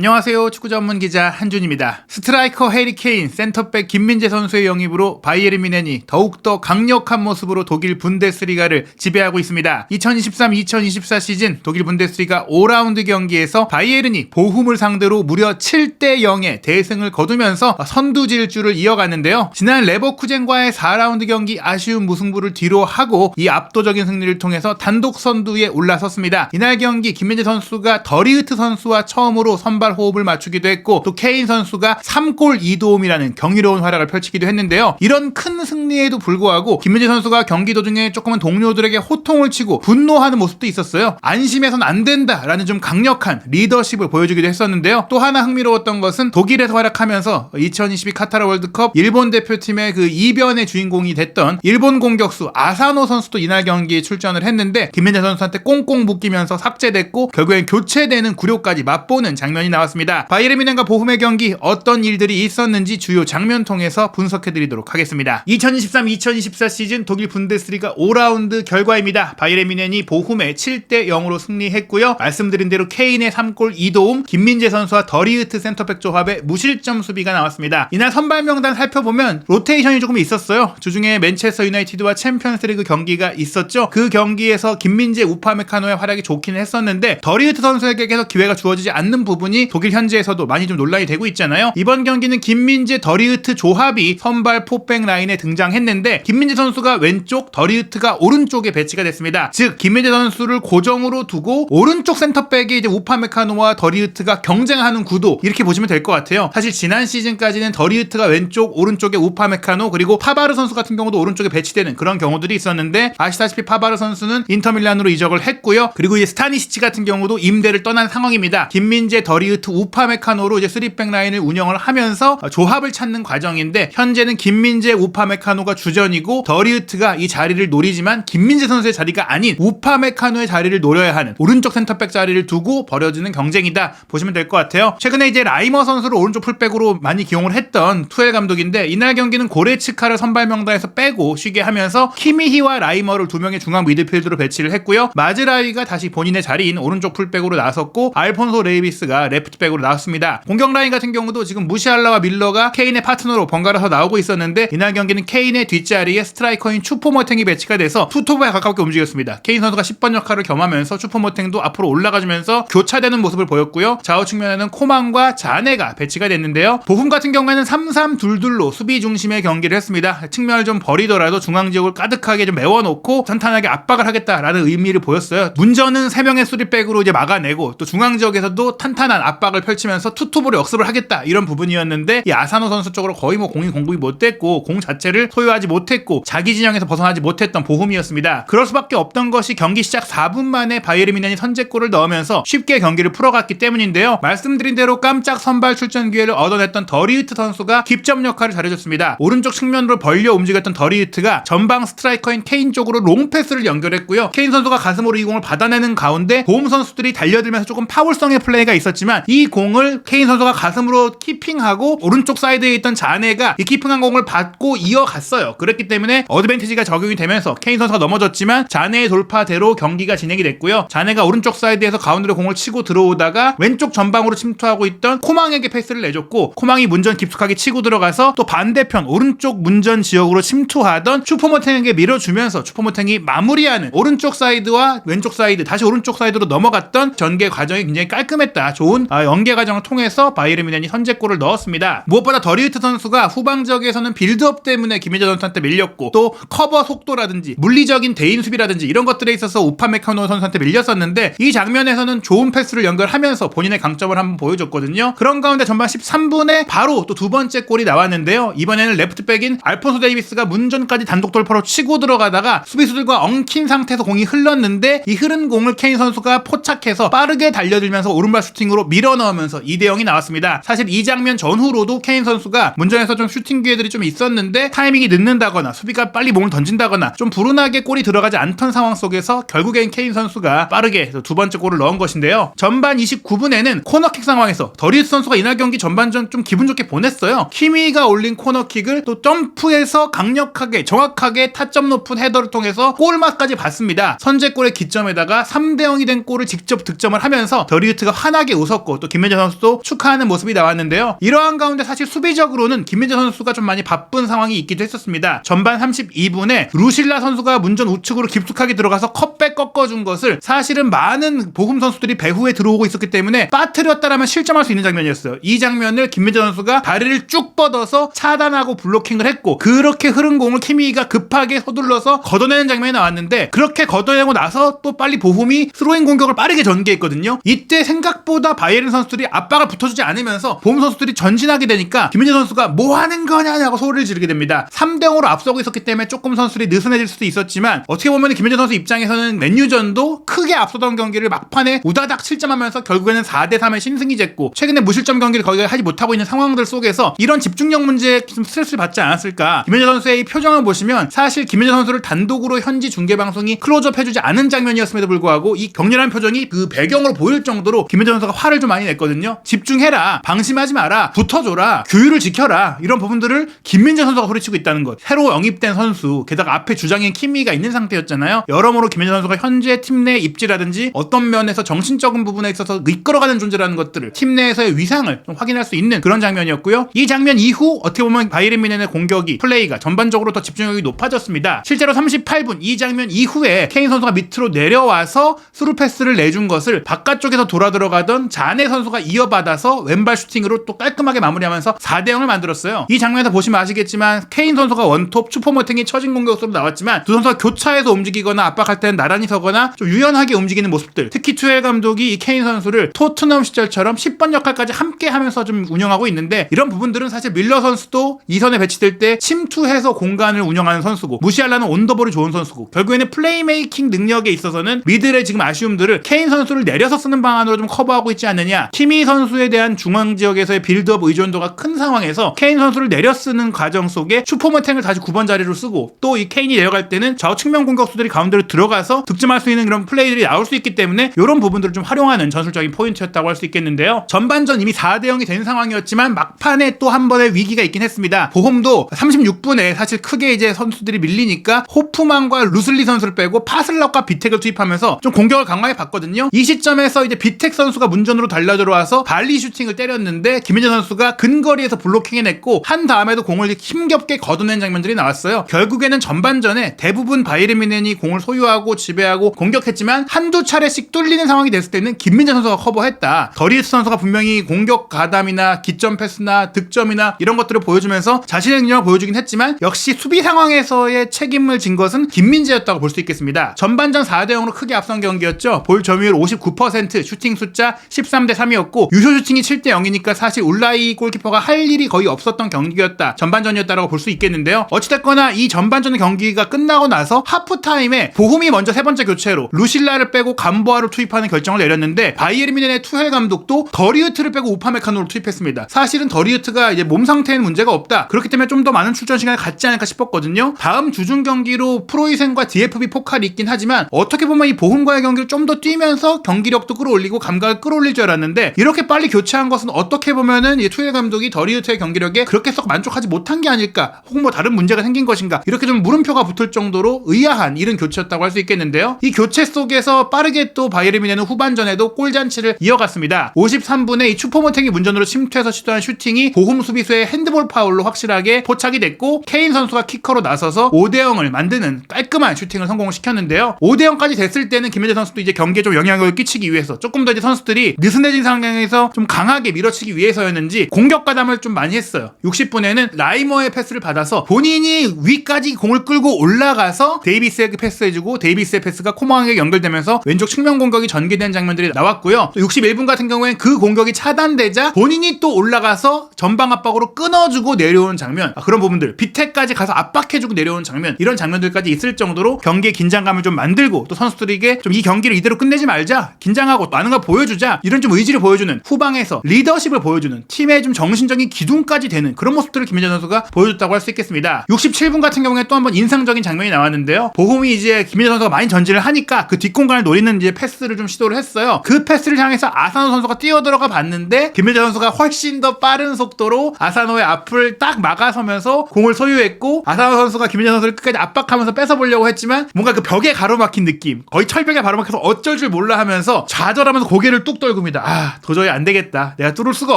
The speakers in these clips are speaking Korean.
안녕하세요. 축구 전문 기자 한준입니다. 스트라이커 해리 케인, 센터백 김민재 선수의 영입으로 바이에른 미넨이 더욱더 강력한 모습으로 독일 분데스리가를 지배하고 있습니다. 2023-2024 시즌 독일 분데스리가 5라운드 경기에서 바이에른이 보훔을 상대로 무려 7대 0의 대승을 거두면서 선두 질주를 이어갔는데요. 지난 레버쿠젠과의 4라운드 경기 아쉬운 무승부를 뒤로 하고 이 압도적인 승리를 통해서 단독 선두에 올라섰습니다. 이날 경기 김민재 선수가 더리우트 선수와 처음으로 선발 호흡을 맞추기도 했고 또 케인 선수가 3골 2도움이라는 경이로운 활약을 펼치기도 했는데요. 이런 큰 승리에도 불구하고 김민재 선수가 경기 도중에 조금은 동료들에게 호통을 치고 분노하는 모습도 있었어요. 안심해선 안 된다라는 좀 강력한 리더십을 보여주기도 했었는데요. 또 하나 흥미로웠던 것은 독일에서 활약하면서 2022 카타르 월드컵 일본 대표팀의 그 이변의 주인공이 됐던 일본 공격수 아사노 선수도 이날 경기에 출전을 했는데 김민재 선수한테 꽁꽁 묶이면서 삭제됐고 결국엔 교체되는 굴욕까지 맛보는 장면이 나왔습니다. 바이에른 미넨과 보훔의 경기 어떤 일들이 있었는지 주요 장면 통해서 분석해드리도록 하겠습니다. 2023-2024 시즌 독일 분데스리가 5라운드 결과입니다. 바이에른 미넨이 보훔에 7대 0으로 승리했고요. 말씀드린 대로 케인의 3골 2도움, 김민재 선수와 더리우트 센터백 조합의 무실점 수비가 나왔습니다. 이날 선발 명단 살펴보면 로테이션이 조금 있었어요. 주중에 맨체스터 유나이티드와 챔피언스리그 경기가 있었죠. 그 경기에서 김민재 우파메카노의 활약이 좋기는 했었는데 더리우트 선수에게 계속 기회가 주어지지 않는 부분이 독일 현지에서도 많이 좀 논란이 되고 있잖아요. 이번 경기는 김민재 더리우트 조합이 선발 포백 라인에 등장했는데 김민재 선수가 왼쪽 더리우트가 오른쪽에 배치가 됐습니다. 즉 김민재 선수를 고정으로 두고 오른쪽 센터백에 이제 우파메카노와 더리우트가 경쟁하는 구도 이렇게 보시면 될 것 같아요. 사실 지난 시즌까지는 더리우트가 왼쪽 오른쪽에 우파메카노 그리고 파바르 선수 같은 경우도 오른쪽에 배치되는 그런 경우들이 있었는데 아시다시피 파바르 선수는 인터밀란으로 이적을 했고요. 그리고 이제 스타니시치 같은 경우도 임대를 떠난 상황입니다. 김민재 더리 우트 우파 메카노로 이제 3백 라인을 운영을 하면서 조합을 찾는 과정인데 현재는 김민재 우파 메카노가 주전이고 더리우트가 이 자리를 노리지만 김민재 선수의 자리가 아닌 우파 메카노의 자리를 노려야 하는 오른쪽 센터백 자리를 두고 벌어지는 경쟁이다 보시면 될 것 같아요. 최근에 이제 라이머 선수를 오른쪽 풀백으로 많이 기용을 했던 투엘 감독인데 이날 경기는 고레츠카를 선발 명단에서 빼고 쉬게 하면서 키미히와 라이머를 두 명의 중앙 미드필드로 배치를 했고요. 마즈라이가 다시 본인의 자리인 오른쪽 풀백으로 나섰고 알폰소 레이비스가 레프트백으로 나왔습니다. 공격 라인 같은 경우도 지금 무시알라와 밀러가 케인의 파트너로 번갈아서 나오고 있었는데 이날 경기는 케인의 뒷자리에 스트라이커인 추포모탱이 배치가 돼서 투톱에 가깝게 움직였습니다. 케인 선수가 10번 역할을 겸하면서 추포모탱도 앞으로 올라가주면서 교차되는 모습을 보였고요. 좌우 측면에는 코만과 자네가 배치가 됐는데요. 보훔 같은 경우에는 3-3-2-2로 수비 중심의 경기를 했습니다. 측면을 좀 버리더라도 중앙 지역을 가득하게 좀 메워놓고 탄탄하게 압박을 하겠다라는 의미를 보였어요. 문전은 3명의 수리백으로 이제 막아내고 또 중앙 지역에서도 탄탄한 압박을 펼치면서 투톱으로 역습을 하겠다 이런 부분이었는데 이 아사노 선수 쪽으로 거의 뭐 공이 공급이 못됐고 공 자체를 소유하지 못했고 자기 진영에서 벗어나지 못했던 보훔이었습니다. 그럴 수밖에 없던 것이 경기 시작 4분 만에 바이에른 미넨이 선제골을 넣으면서 쉽게 경기를 풀어갔기 때문인데요. 말씀드린 대로 깜짝 선발 출전 기회를 얻어냈던 더리우트 선수가 깁점 역할을 잘해줬습니다. 오른쪽 측면으로 벌려 움직였던 더리우트가 전방 스트라이커인 케인 쪽으로 롱패스를 연결했고요. 케인 선수가 가슴으로 이 공을 받아내는 가운데 보험 선수들이 달려들면서 조금 파울성의 플레이가 있었지만 이 공을 케인 선수가 가슴으로 키핑하고 오른쪽 사이드에 있던 자네가 이 키핑한 공을 받고 이어갔어요. 그렇기 때문에 어드밴티지가 적용이 되면서 케인 선수가 넘어졌지만 자네의 돌파대로 경기가 진행이 됐고요. 자네가 오른쪽 사이드에서 가운데로 공을 치고 들어오다가 왼쪽 전방으로 침투하고 있던 코망에게 패스를 내줬고 코망이 문전 깊숙하게 치고 들어가서 또 반대편 오른쪽 문전 지역으로 침투하던 슈퍼모탱에게 밀어주면서 슈퍼모탱이 마무리하는 오른쪽 사이드와 왼쪽 사이드 다시 오른쪽 사이드로 넘어갔던 전개 과정이 굉장히 깔끔했다. 좋은 아, 연계 과정을 통해서 바이에른 미넨이 선제골을 넣었습니다. 무엇보다 더리우트 선수가 후방적에서는 빌드업 때문에 김민재 선수한테 밀렸고 또 커버 속도라든지 물리적인 대인 수비라든지 이런 것들에 있어서 우파메카노 선수한테 밀렸었는데 이 장면에서는 좋은 패스를 연결하면서 본인의 강점을 한번 보여줬거든요. 그런 가운데 전반 13분에 바로 또 두 번째 골이 나왔는데요. 이번에는 레프트백인 알폰소 데이비스가 문전까지 단독 돌파로 치고 들어가다가 수비수들과 엉킨 상태에서 공이 흘렀는데 이 흐른 공을 케인 선수가 포착해서 빠르게 달려들면서 오른발 슈팅으로 밀어 넣으면서 2대 0이 나왔습니다. 사실 이 장면 전후로도 케인 선수가 문전에서 좀 슈팅 기회들이 좀 있었는데 타이밍이 늦는다거나 수비가 빨리 몸을 던진다거나 좀 불운하게 골이 들어가지 않던 상황 속에서 결국엔 케인 선수가 빠르게 두 번째 골을 넣은 것인데요. 전반 29분에는 코너킥 상황에서 더리스 선수가 이날 경기 전반전 좀 기분 좋게 보냈어요. 키미가 올린 코너킥을 또 점프해서 강력하게 정확하게 타점 높은 헤더를 통해서 골맛까지 봤습니다. 선제골의 기점에다가 3대 0이 된 골을 직접 득점을 하면서 더리우트가 환하게 웃었고 있었고 또 김민재 선수도 축하하는 모습이 나왔는데요. 이러한 가운데 사실 수비적으로는 김민재 선수가 좀 많이 바쁜 상황이 있기도 했었습니다. 전반 32분에 루실라 선수가 문전 우측으로 깊숙하게 들어가서 컵백 꺾어준 것을 사실은 많은 보금 선수들이 배후에 들어오고 있었기 때문에 빠뜨렸다라면 실점할 수 있는 장면이었어요. 이 장면을 김민재 선수가 다리를 쭉 뻗어서 차단하고 블로킹을 했고 그렇게 흐른 공을 키미가 급하게 서둘러서 걷어내는 장면이 나왔는데 그렇게 걷어내고 나서 또 빨리 보훔이 스로잉 공격을 빠르게 전개했거든요. 이때 생각보다 바 이에른 선수들이 압박을 붙어주지 않으면서 보험 선수들이 전진하게 되니까 김민재 선수가 뭐 하는 거냐냐고 소리를 지르게 됩니다. 3대 0으로 앞서고 있었기 때문에 조금 선수들이 느슨해질 수도 있었지만 어떻게 보면 김민재 선수 입장에서는 맨유전도 크게 앞서던 경기를 막판에 우다닥 실점하면서 결국에는 4대 3의 신승이 됐고 최근에 무실점 경기를 거의 하지 못하고 있는 상황들 속에서 이런 집중력 문제에 좀 스트레스를 받지 않았을까 김민재 선수의 이 표정을 보시면 사실 김민재 선수를 단독으로 현지 중계 방송이 클로즈업 해주지 않은 장면이었음에도 불구하고 이 격렬한 표정이 그 배경으로 보일 정도로 김민재 선수가 화를 좀 많이 냈거든요. 집중해라. 방심하지 마라. 붙어줘라. 규율을 지켜라. 이런 부분들을 김민재 선수가 소리치고 있다는 것. 새로 영입된 선수. 게다가 앞에 주장인 키미가 있는 상태였잖아요. 여러모로 김민재 선수가 현재 팀 내 입지라든지 어떤 면에서 정신적인 부분에 있어서 이끌어가는 존재라는 것들을 팀 내에서의 위상을 좀 확인할 수 있는 그런 장면이었고요. 이 장면 이후 어떻게 보면 바이에른 미넨의 공격이 플레이가 전반적으로 더 집중력이 높아졌습니다. 실제로 38분 이 장면 이후에 케인 선수가 밑으로 내려와서 스루 패스를 내준 것을 바깥쪽에서 돌아 들어가던 자네 선수가 이어받아서 왼발 슈팅으로 또 깔끔하게 마무리하면서 4대 0을 만들었어요. 이 장면에서 보시면 아시겠지만 케인 선수가 원톱 슈퍼모팅이 처진 공격수로 나왔지만 두 선수가 교차해서 움직이거나 압박할 때는 나란히 서거나 좀 유연하게 움직이는 모습들. 특히 투엘 감독이 이 케인 선수를 토트넘 시절처럼 10번 역할까지 함께 하면서 좀 운영하고 있는데 이런 부분들은 사실 밀러 선수도 이 선에 배치될 때 침투해서 공간을 운영하는 선수고 무시하려는 온더볼이 좋은 선수고 결국에는 플레이메이킹 능력에 있어서는 미들의 지금 아쉬움들을 케인 선수를 내려서 쓰는 방안으로 좀 커버하고 있지 않 느냐. 키미 선수에 대한 중앙 지역에서의 빌드업 의존도가 큰 상황에서 케인 선수를 내려 쓰는 과정 속에 슈퍼모탱을 다시 9번 자리로 쓰고 또 이 케인이 내려갈 때는 좌우 측면 공격수들이 가운데로 들어가서 득점할 수 있는 그런 플레이들이 나올 수 있기 때문에 이런 부분들을 좀 활용하는 전술적인 포인트였다고 할 수 있겠는데요. 전반전 이미 4대 0이 된 상황이었지만 막판에 또 한 번의 위기가 있긴 했습니다. 보험도 36분에 사실 크게 이제 선수들이 밀리니까 호프만과 루슬리 선수를 빼고 파슬럭과 비텍을 투입하면서 좀 공격을 강하게 봤거든요. 이 시점에서 이제 비텍 선수가 문전으로 달려 들어와서 발리 슈팅을 때렸는데 김민재 선수가 근거리에서 블로킹해냈고 한 다음에도 공을 힘겹게 걷어낸 장면들이 나왔어요. 결국에는 전반전에 대부분 바이에른 미넨이 공을 소유하고 지배하고 공격했지만 한두 차례씩 뚫리는 상황이 됐을 때는 김민재 선수가 커버했다. 더리스 선수가 분명히 공격 가담이나 기점 패스나 득점이나 이런 것들을 보여주면서 자신의 능력을 보여주긴 했지만 역시 수비 상황에서의 책임을 진 것은 김민재였다고 볼 수 있겠습니다. 전반전 4대 0으로 크게 앞선 경기였죠. 볼 점유율 59%, 슈팅 숫자 13대 3이었고 유효 슈팅이 7대 0이니까 사실 울라이 골키퍼가 할 일이 거의 없었던 경기였다. 전반전이었다라고 볼 수 있겠는데요. 어찌됐거나 이 전반전 경기가 끝나고 나서 하프타임에 보훔이 먼저 세 번째 교체로 루실라를 빼고 감보아를 투입하는 결정을 내렸는데 바이에른 미넨의 투헬 감독도 더리우트를 빼고 우파메카노를 투입했습니다. 사실은 더리우트가 이제 몸 상태에는 문제가 없다. 그렇기 때문에 좀 더 많은 출전 시간을 갖지 않을까 싶었거든요. 다음 주중 경기로 프로이센과 DFB 포칼이 있긴 하지만 어떻게 보면 이 보훔과의 경기를 좀 더 뛰면서 경기력도 끌어올리고 감각을 끌어올릴 줄 알았는데 이렇게 빨리 교체한 것은 어떻게 보면은 이 투엘 감독이 더리우트의 경기력에 그렇게 썩 만족하지 못한 게 아닐까 혹은 뭐 다른 문제가 생긴 것인가 이렇게 좀 물음표가 붙을 정도로 의아한 이런 교체였다고 할 수 있겠는데요. 이 교체 속에서 빠르게 또 바이에른 미네는 후반전에도 골잔치를 이어갔습니다. 53분에 이 추포모탱이 문전으로 침투해서 시도한 슈팅이 보홈 수비수의 핸드볼 파울로 확실하게 포착이 됐고 케인 선수가 키커로 나서서 5대 0을 만드는 깔끔한 슈팅을 성공시켰는데요. 5대 0까지 됐을 때는 김민재 선수도 이제 경기에 좀 영향을 끼치기 위해서 조금 더 이제 선수들이 느슨 해진 상황에서 좀 강하게 밀어치기 위해서였는지 공격 가담을 좀 많이 했어요. 60분에는 라이머의 패스를 받아서 본인이 위까지 공을 끌고 올라가서 데이비스에게 패스해주고 데이비스의 패스가 코망에게 연결되면서 왼쪽 측면 공격이 전개된 장면들이 나왔고요. 또 61분 같은 경우엔 그 공격이 차단되자 본인이 또 올라가서 전방 압박으로 끊어주고 내려오는 장면. 아, 그런 부분들. 비태까지 가서 압박해주고 내려오는 장면. 이런 장면들까지 있을 정도로 경기의 긴장감을 좀 만들고 또 선수들에게 좀 이 경기를 이대로 끝내지 말자. 긴장하고 많은 걸 보여주자. 이런 좀 의지를 보여주는 후방에서 리더십을 보여주는 팀의 좀 정신적인 기둥까지 되는 그런 모습들을 김민재 선수가 보여줬다고 할 수 있겠습니다. 67분 같은 경우에 또 한 번 인상적인 장면이 나왔는데요. 보홈이 이제 김민재 선수가 많이 전진을 하니까 그 뒷공간을 노리는 이제 패스를 좀 시도를 했어요. 그 패스를 향해서 아사노 선수가 뛰어들어가 봤는데 김민재 선수가 훨씬 더 빠른 속도로 아사노의 앞을 딱 막아서면서 공을 소유했고 아사노 선수가 김민재 선수를 끝까지 압박하면서 뺏어보려고 했지만 뭔가 그 벽에 가로막힌 느낌 거의 철벽에 가로막혀서 어쩔 줄 몰라 하면서 좌절하면서 고개를 뚝 떨굽니다. 선수입니다. 아 도저히 안 되겠다. 내가 뚫을 수가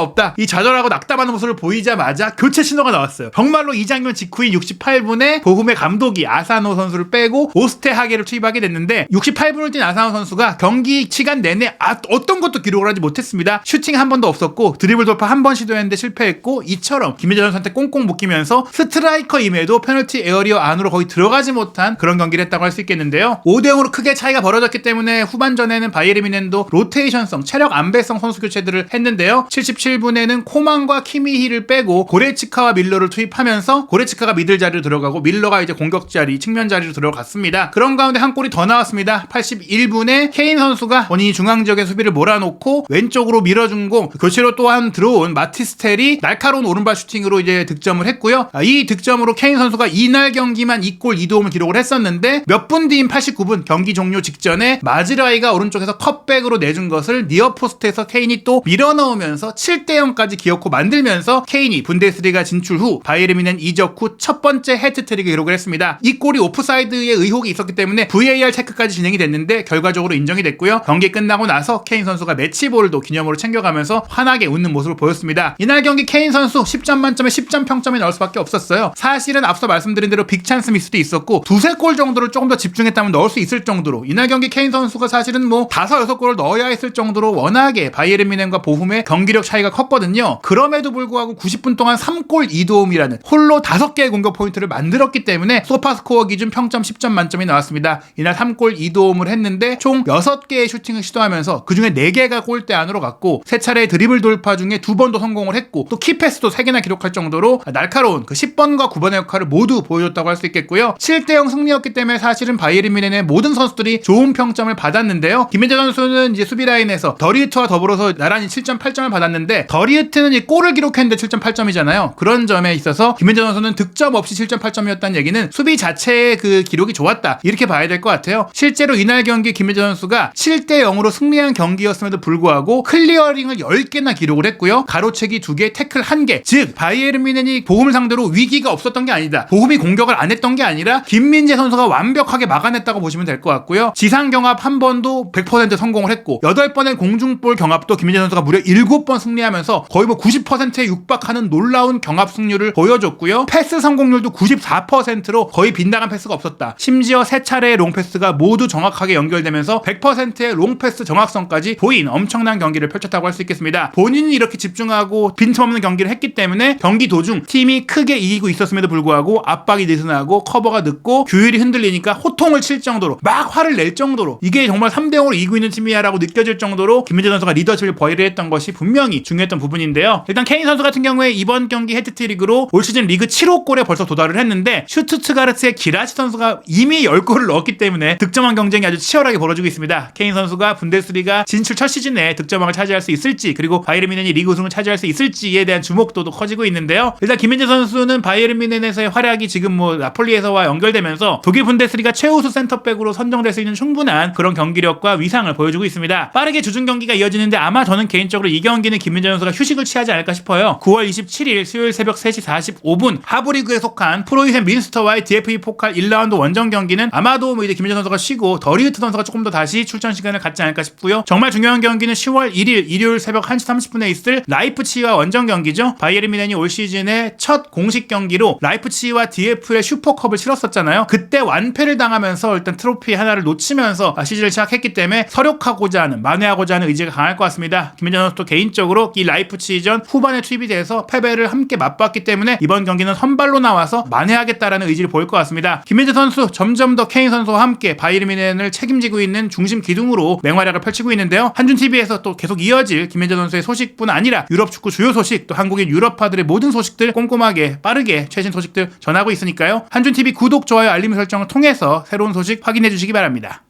없다. 이 좌절하고 낙담하는 모습을 보이자마자 교체 신호가 나왔어요. 정말로 이 장면 직후인 68분에 보훔의 감독이 아사노 선수를 빼고 오스테 하게를 투입하게 됐는데 68분을 뛴 아사노 선수가 경기 시간 내내 아, 어떤 것도 기록을 하지 못했습니다. 슈팅 한 번도 없었고 드리블 돌파 한 번 시도했는데 실패했고 이처럼 김민재 선수한테 꽁꽁 묶이면서 스트라이커임에도 페널티 에어리어 안으로 거의 들어가지 못한 그런 경기를 했다고 할 수 있겠는데요. 5대 0으로 크게 차이가 벌어졌기 때문에 후반전에는 바이에른 미넨도 로테이션성, 체력 안 배성 선수 교체들을 했는데요. 77분에는 코만과 키미히를 빼고 고레치카와 밀러를 투입하면서 고레치카가 미들 자리로 들어가고 밀러가 이제 공격 자리, 측면 자리로 들어갔습니다. 그런 가운데 한 골이 더 나왔습니다. 81분에 케인 선수가 본인이 중앙 지역의 수비를 몰아놓고 왼쪽으로 밀어준 공 교체로 또한 들어온 마티스텔이 날카로운 오른발 슈팅으로 이제 득점을 했고요. 아, 이 득점으로 케인 선수가 이날 경기만 2골 2도움을 기록을 했었는데 몇 분 뒤인 89분 경기 종료 직전에 마즈라이가 오른쪽에서 컵백으로 내준 것을 니어포스 트에서 케인이 또 밀어넣으면서 7대 0까지 기어코 만들면서 케인이 분데스리가 진출 후 바이에른 미넨 이적 후 첫 번째 해트트릭을 기록을 했습니다. 이 골이 오프사이드의 의혹이 있었기 때문에 VAR 체크까지 진행이 됐는데 결과적으로 인정이 됐고요. 경기 끝나고 나서 케인 선수가 매치볼도 기념으로 챙겨가면서 환하게 웃는 모습을 보였습니다. 이날 경기 케인 선수 10점 만점에 10점 평점이 나올 수밖에 없었어요. 사실은 앞서 말씀드린 대로 빅찬 스 미스도 있었고 두세 골 정도를 조금 더 집중했다면 넣을 수 있을 정도로 이날 경기 케인 선수가 사실은 뭐 다섯 여섯 골을 넣어야 했을 정도로 워낙 에 바이에른 미넨과 보훔의 경기력 차이가 컸거든요. 그럼에도 불구하고 90분 동안 3골 2도움이라는 홀로 5개의 공격 포인트를 만들었기 때문에 소파스코어 기준 평점 10점 만점이 나왔습니다. 이날 3골 2도움을 했는데 총 6개의 슈팅을 시도하면서 그중에 4개가 골대 안으로 갔고 세 차례 드리블 돌파 중에 두 번도 성공을 했고 또 키패스도 3개나 기록할 정도로 날카로운 그 10번과 9번의 역할을 모두 보여줬다고 할 수 있겠고요. 7대0 승리였기 때문에 사실은 바이에른 미넨의 모든 선수들이 좋은 평점을 받았는데요. 김민재 선수는 이제 수비 라인에서 더리 우트와 더불어서 나란히 7.8점을 받았는데 더리우트는 이 골을 기록했는데 7.8점이잖아요. 그런 점에 있어서 김민재 선수는 득점 없이 7.8점이었다는 얘기는 수비 자체의 그 기록이 좋았다. 이렇게 봐야 될 것 같아요. 실제로 이날 경기 김민재 선수가 7대 0으로 승리한 경기였음에도 불구하고 클리어링을 10개나 기록을 했고요. 가로채기 2개, 태클 1개. 즉 바이에른 미넨이 보험을 상대로 위기가 없었던 게 아니다. 보험이 공격을 안 했던 게 아니라 김민재 선수가 완벽하게 막아냈다고 보시면 될 것 같고요. 지상 경합 한 번도 100% 성공을 했고 8번의 공중 볼 경합도 김민재 선수가 무려 7번 승리하면서 거의 뭐 90%에 육박하는 놀라운 경합 승률을 보여줬고요. 패스 성공률도 94%로 거의 빗나간 패스가 없었다. 심지어 세 차례의 롱패스가 모두 정확하게 연결되면서 100%의 롱패스 정확성까지 보인 엄청난 경기를 펼쳤다고 할 수 있겠습니다. 본인이 이렇게 집중하고 빈틈없는 경기를 했기 때문에 경기 도중 팀이 크게 이기고 있었음에도 불구하고 압박이 느슨하고 커버가 늦고 규율이 흔들리니까 호통을 칠 정도로 막 화를 낼 정도로 이게 정말 3대 0으로 이기고 있는 팀이야라고 느껴질 정도로 김민재 선수가 리더십을 발휘했던 것이 분명히 중요했던 부분인데요. 일단 케인 선수 같은 경우에 이번 경기 헤트트릭으로 올 시즌 리그 7호 골에 벌써 도달을 했는데 슈투트가르트의 기라시 선수가 이미 10골을 넣었기 때문에 득점왕 경쟁이 아주 치열하게 벌어지고 있습니다. 케인 선수가 분데스리가 진출 첫 시즌에 득점왕을 차지할 수 있을지 그리고 바이에른 미넨이 리그 우승을 차지할 수 있을지에 대한 주목도도 커지고 있는데요. 일단 김민재 선수는 바이에른 미넨에서의 활약이 지금 뭐 나폴리에서와 연결되면서 독일 분데스리가 최우수 센터백으로 선정될 수 있는 충분한 그런 경기력과 위상을 보여주고 있습니다. 빠르게 주중 경기가 이어 지는데 아마 저는 개인적으로 이 경기는 김민재 선수가 휴식을 취하지 않을까 싶어요. 9월 27일 수요일 새벽 3시 45분 하브리그에 속한 프로이센 민스터와의 DFB 포칼 1라운드 원정 경기는 아마도 뭐 이제 김민재 선수가 쉬고 더리우트 선수가 조금 더 다시 출전 시간을 갖지 않을까 싶고요. 정말 중요한 경기는 10월 1일 일요일 새벽 1시 30분에 있을 라이프치히와 원정 경기죠. 바이에른 미넨이 올 시즌의 첫 공식 경기로 라이프치히와 DF의 슈퍼컵을 치렀었잖아요. 그때 완패를 당하면서 일단 트로피 하나를 놓치면서 시즌을 시작했기 때문에 서력하고자 하는 만회하고자 하는 의지 가 강할 것 같습니다. 김민재 선수도 개인적으로 이 라이프치히전 후반에 투입이 돼서 패배를 함께 맛봤기 때문에 이번 경기는 선발로 나와서 만회하겠다라는 의지를 보일 것 같습니다. 김민재 선수 점점 더 케인 선수와 함께 바이에른 미넨을 책임지고 있는 중심 기둥으로 맹활약을 펼치고 있는데요. 한준 TV에서 또 계속 이어질 김민재 선수의 소식뿐 아니라 유럽 축구 주요 소식 또 한국인 유럽파들의 모든 소식들 꼼꼼하게 빠르게 최신 소식들 전하고 있으니까요. 한준 TV 구독 좋아요 알림 설정을 통해서 새로운 소식 확인해 주시기 바랍니다.